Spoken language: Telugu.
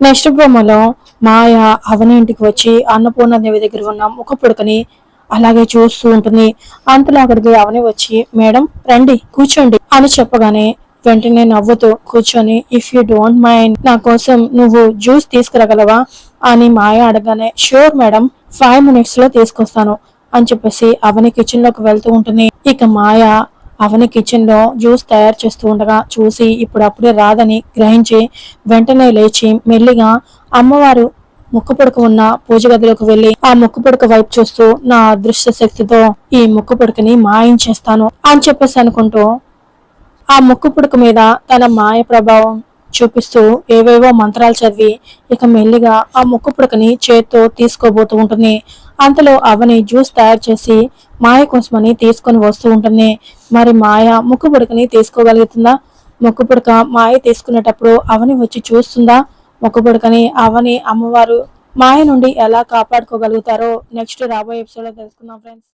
నెక్స్ట్ ప్రోమోలో మాయ అవని ఇంటికి వచ్చి అన్నపూర్ణ దేవి దగ్గర ఉన్న ముఖ పుడకని అలాగే చూస్తూ ఉంటుంది. అంతలో అక్కడికి అవని వచ్చి మేడం రండి కూర్చోండి అని చెప్పగానే వెంటనే నవ్వుతూ కూర్చొని ఇఫ్ యూ డోంట్ మైండ్ నా కోసం నువ్వు జ్యూస్ తీసుకురాగలవా? అని మాయ అడగానే షూర్ మేడం ఫైవ్ మినిట్స్లో తీసుకొస్తాను అని చెప్పేసి అవని కిచెన్లోకి వెళ్తూ ఉంటుంది. ఇక మాయ అవని కిచెన్లో జ్యూస్ తయారు చేస్తూ ఉండగా చూసి ఇప్పుడప్పుడే రాదని గ్రహించి వెంటనే లేచి మెల్లిగా అమ్మవారు ముక్కు పుడక ఉన్న పూజ గదిలోకి వెళ్ళి ఆ ముక్కు పుడక వైపు చూస్తూ నా అదృష్ట శక్తితో ఈ ముక్కు పుడకని మాయించేస్తాను అని చెప్పేసి అనుకుంటూ ఆ ముక్కు పుడక మీద తన మాయ ప్రభావం చూపిస్తూ ఏవేవో మంత్రాలు చదివి ఇక మెల్లిగా ఆ ముక్కు పుడకని చేత్తో తీసుకోబోతూ ఉంటుంది. అంతలో అవని జ్యూస్ తయారు చేసి మాయ కోసమని తీసుకొని వస్తూ ఉంటుంది. మరి మాయ ముక్కు పుడకని తీసుకోగలుగుతుందా? ముక్కు పుడక మాయ తీసుకునేటప్పుడు అవని వచ్చి చూస్తుందా? ముక్కు పుడకని అవని అమ్మవారు మాయ నుండి ఎలా కాపాడుకోగలుగుతారో? నెక్స్ట్ రాబోయే ఎపిసోడ్లో తెలుసుకుందాం ఫ్రెండ్స్.